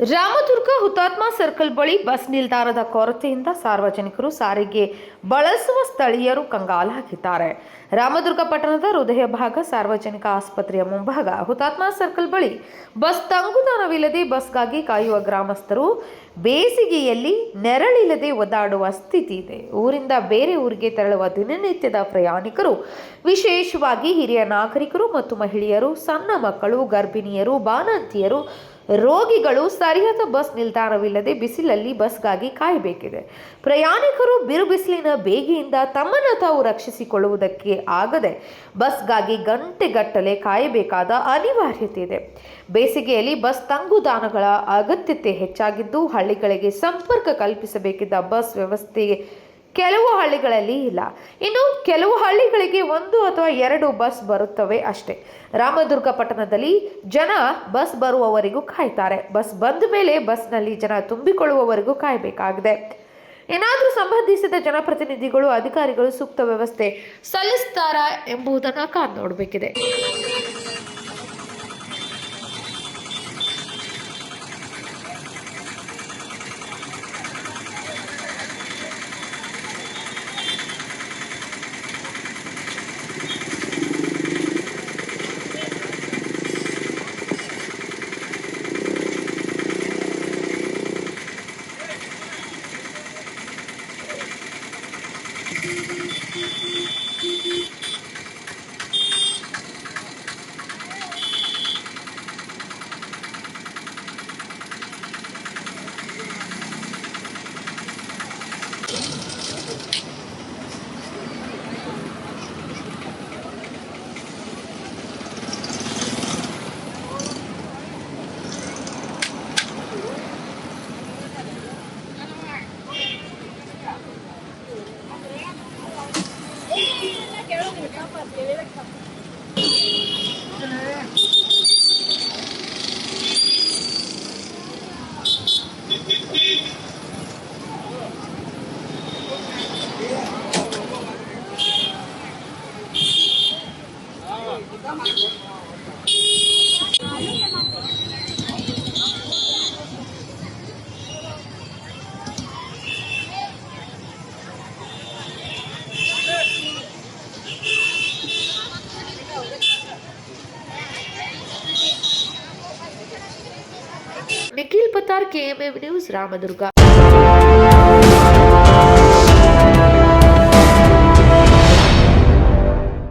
ರಾಮದುರ್ಗ ಹುತಾತ್ಮ ಸರ್ಕಲ್ ಬಳಿ ಬಸ್ ನಿಲ್ದಾಣದ ಕೊರತೆಯಿಂದ ಸಾರ್ವಜನಿಕರು ಸಾರಿಗೆ ಬಳಸುವ ಸ್ಥಳೀಯರು ಕಂಗಾಲಾಗಿದ್ದಾರೆ. ರಾಮದುರ್ಗ ಪಟ್ಟಣದ ಹೃದಯ ಭಾಗ ಸಾರ್ವಜನಿಕ ಆಸ್ಪತ್ರೆಯ ಮುಂಭಾಗ. ಹುತಾತ್ಮ ಸರ್ಕಲ್ ಬಳಿ ಬಸ್ ತಂಗುದಾನವಿಲ್ಲದೆ ಬಸ್ಗಾಗಿ ಕಾಯುವ ಗ್ರಾಮಸ್ಥರು ಬೇಸಿಗೆಯಲ್ಲಿ ನೆರಳಿಲ್ಲದೆ ಒದ್ದಾಡುವ ಸ್ಥಿತಿ ಇದೆ. ಊರಿಂದ ಬೇರೆ ಊರಿಗೆ ತೆರಳುವ ದಿನನಿತ್ಯದ ಪ್ರಯಾಣಿಕರು, ವಿಶೇಷವಾಗಿ ಹಿರಿಯ ನಾಗರಿಕರು ಮತ್ತು ಮಹಿಳೆಯರು, ಸಣ್ಣ ಮಕ್ಕಳು, ಗರ್ಭಿಣಿಯರು, ಬಾಣಂತಿಯರು, ರೋಗಿಗಳು ಸರಿಯಾದ ಬಸ್ ನಿಲ್ದಾಣವಿಲ್ಲದೆ ಬಿಸಿಲಲ್ಲಿ ಬಸ್ಗಾಗಿ ಕಾಯಬೇಕಿದೆ. ಪ್ರಯಾಣಿಕರು ಬಿರುಬಿಸಿಲಿನ ಬೇಗೆಯಿಂದ ತಮ್ಮನ್ನು ತಾವು ರಕ್ಷಿಸಿಕೊಳ್ಳುವುದಕ್ಕೆ ಆಗದೆ ಬಸ್ಗಾಗಿ ಗಂಟೆಗಟ್ಟಲೆ ಕಾಯಬೇಕಾದ ಅನಿವಾರ್ಯತೆ ಇದೆ ಬೇಸಿಗೆಯಲ್ಲಿ ಬಸ್ ತಂಗುದಾಣಗಳ ಅಗತ್ಯತೆ ಹೆಚ್ಚಾಗಿದ್ದು ಹಳ್ಳಿಗಳಿಗೆ ಸಂಪರ್ಕ ಕಲ್ಪಿಸಬೇಕಿದ್ದ ಬಸ್ ವ್ಯವಸ್ಥೆ ಕೆಲವು ಹಳ್ಳಿಗಳಲ್ಲಿ ಇಲ್ಲ. ಇನ್ನು ಕೆಲವು ಹಳ್ಳಿಗಳಿಗೆ ಒಂದು ಅಥವಾ ಎರಡು ಬಸ್ ಬರುತ್ತವೆ ಅಷ್ಟೇ. ರಾಮದುರ್ಗ ಪಟ್ಟಣದಲ್ಲಿ ಜನ ಬಸ್ ಬರುವವರೆಗೂ ಕಾಯ್ತಾರೆ. ಬಸ್ ಬಂದ ಮೇಲೆ ಬಸ್ನಲ್ಲಿ ಜನ ತುಂಬಿಕೊಳ್ಳುವವರೆಗೂ ಕಾಯಬೇಕಾಗಿದೆ. ಏನಾದರೂ ಸಂಬಂಧಿಸಿದ ಜನಪ್ರತಿನಿಧಿಗಳು ಅಧಿಕಾರಿಗಳು ಸೂಕ್ತ ವ್ಯವಸ್ಥೆ ಸಲ್ಲಿಸ್ತಾರಾ ಎಂಬುದನ್ನು ಕಾದು ನೋಡಬೇಕಿದೆ. Thank you. acá para que vea Nikhil Patar KMM news Ramdurg